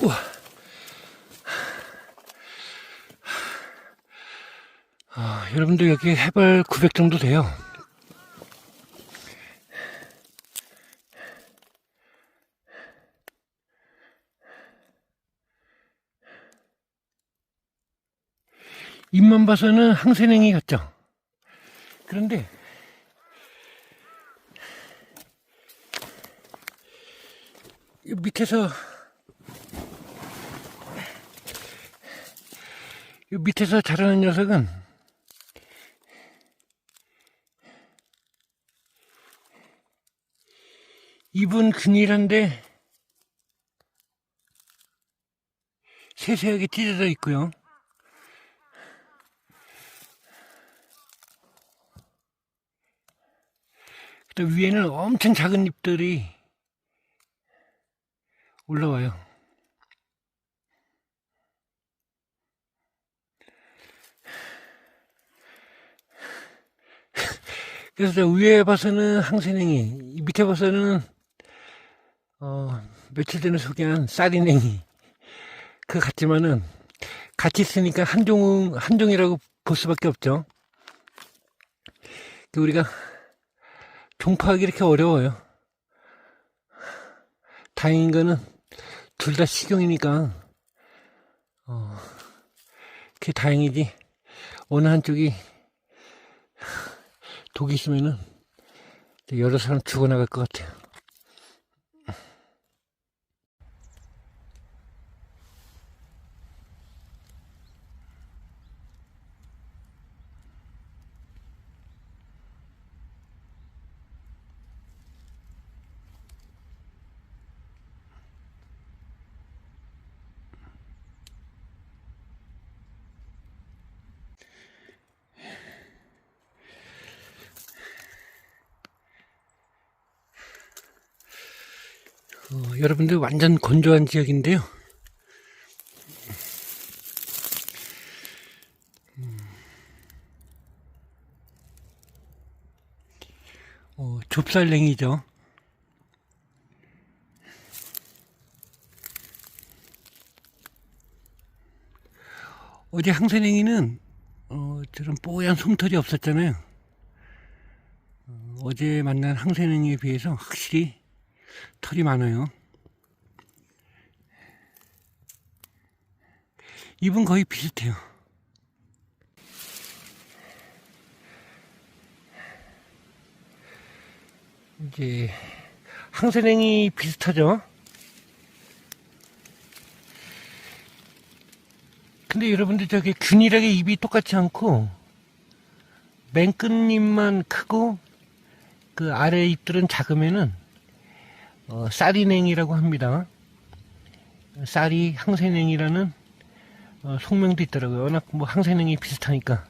우와. 아, 여러분들 여기 해발 900 정도 돼요. 입만 봐서는 항산행이 같죠? 그런데 이 밑에서 밑에서 자라는 녀석은 입은 균일한데 세세하게 찢어져 있고요. 또 위에는 엄청 작은 잎들이 올라와요. 그래서 저 위에 봐서는 항생냉이, 이 밑에 봐서는 어, 며칠 전에 소개한 쌀이냉이 그 같지만은 같이 있으니까 한종 한종이라고 볼 수밖에 없죠. 그 우리가 종파하기 이렇게 어려워요. 다행인 거는 둘 다 식용이니까 어, 그게 다행이지. 어느 한쪽이 독이 있으면은 여러 사람 죽어나갈 것 같아요. 어, 여러분들 완전 건조한 지역인데요. 음. 어, 좁쌀냉이죠. 어제 항산냉이는 어, 저런 뽀얀 솜털이 없었잖아요. 어, 어제 만난 항산냉이에 비해서 확실히 털이 많아요. 잎은 거의 비슷해요. 이제 항산행이 비슷하죠. 근데 여러분들 저기 균일하게 잎이 똑같지 않고 맨 끝잎만 크고 그 아래 잎들은 작으면은 어, 쌀이냉이라고 합니다. 쌀이 항산냉이라는 어, 속명도 있더라고요. 워낙 뭐 항산냉이 비슷하니까.